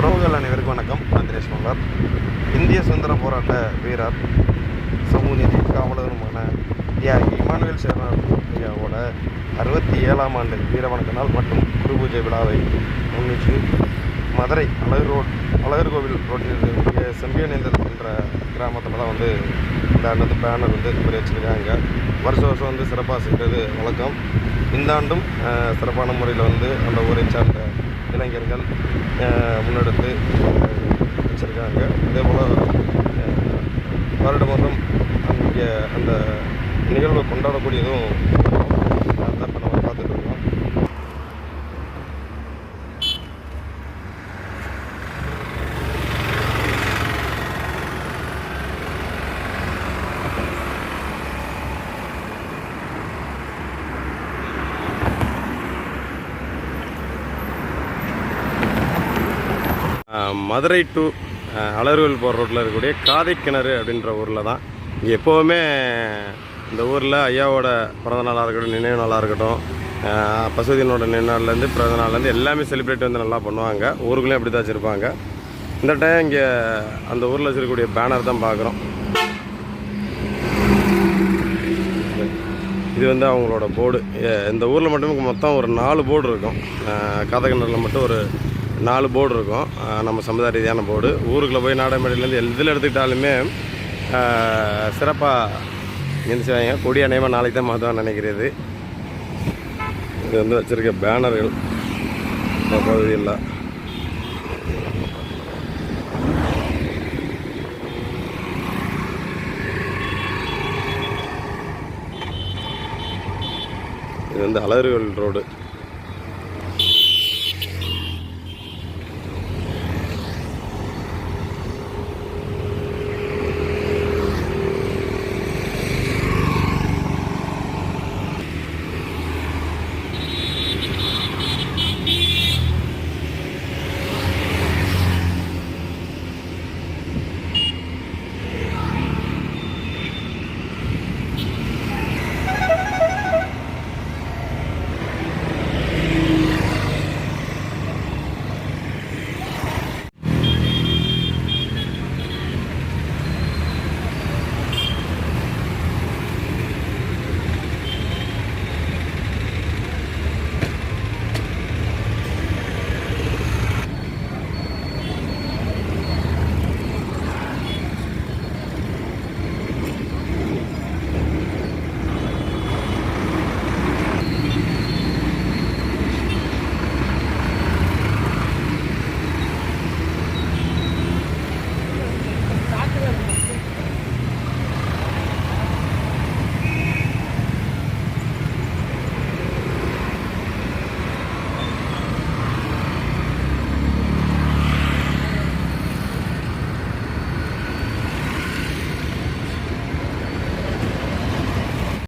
உறவுகள் அனைவருக்கும் வணக்கம். நான் தினேஷ் மங்கர் இந்திய சுதந்திர போராட்ட வீரர் சமூக நீதி காவலருமான தியாகி இமானுவேல் சேரன் ஐயாவோட அறுபத்தி ஏழாம் ஆண்டு வீர வணக்க நாள் மற்றும் குரு பூஜை விழாவை முன்னிச்சு மதுரை அழகு ரோட் அழகர் கோவில் ரோட்டில் இங்கே செம்பியநேந்தர் என்ற கிராமத்தில் தான் வந்து இந்த அன்னத்து பேனர் வந்து இப்படி வச்சுருக்காங்க. வருஷம் வருஷம் வந்து சிறப்பாக செய்கிறது வழக்கம். இந்த ஆண்டும் சிறப்பான முறையில் வந்து அந்த ஊரை சார்ந்த இளைஞர்கள் முன்னெடுத்து வச்சுருக்காங்க. அதே போல் வருடம் வருடம் அங்கே அந்த நிகழ்வை கொண்டாடக்கூடியதும் மதுரை டு அலர்வில் போகிற ரோட்டில் இருக்கக்கூடிய காதை கிணறு அப்படின்ற ஊரில் தான். இங்கே எப்போவுமே இந்த ஊரில் ஐயாவோட பிறந்த நாளாக இருக்கட்டும் நினைவு நாளாக இருக்கட்டும் ஆஹ் பசுதினோட நினைவு நாள்லேருந்து பிறந்த நாள்லேருந்து எல்லாமே செலிப்ரேட் வந்து நல்லா பண்ணுவாங்க. ஊருக்குள்ளேயும் அப்படி தான் வச்சுருப்பாங்க. இந்த டைம் இங்கே அந்த ஊரில் வச்சுருக்கக்கூடிய பேனர் தான் பார்க்குறோம். இது வந்து அவங்களோட போர்டு இந்த ஊரில் மட்டும் மொத்தம் ஒரு நாலு போர்டு இருக்கும். காதகிணறில் மட்டும் ஒரு நாலு போர்டு இருக்கும். நம்ம சமுதாய ரீதியான போர்டு. ஊருக்குள்ளே போய் நாடகமேடையிலேருந்து எதில் எடுத்துக்கிட்டாலுமே சிறப்பாக என்ன செய்வாங்க கொடி அநேகமாக நாளைக்கு தான் மாற்றுவான்னு நினைக்கிறது. இது வந்து வச்சுருக்க பேனர்கள். இந்த பகுதியில். இது வந்து அலறுகள் ரோடு.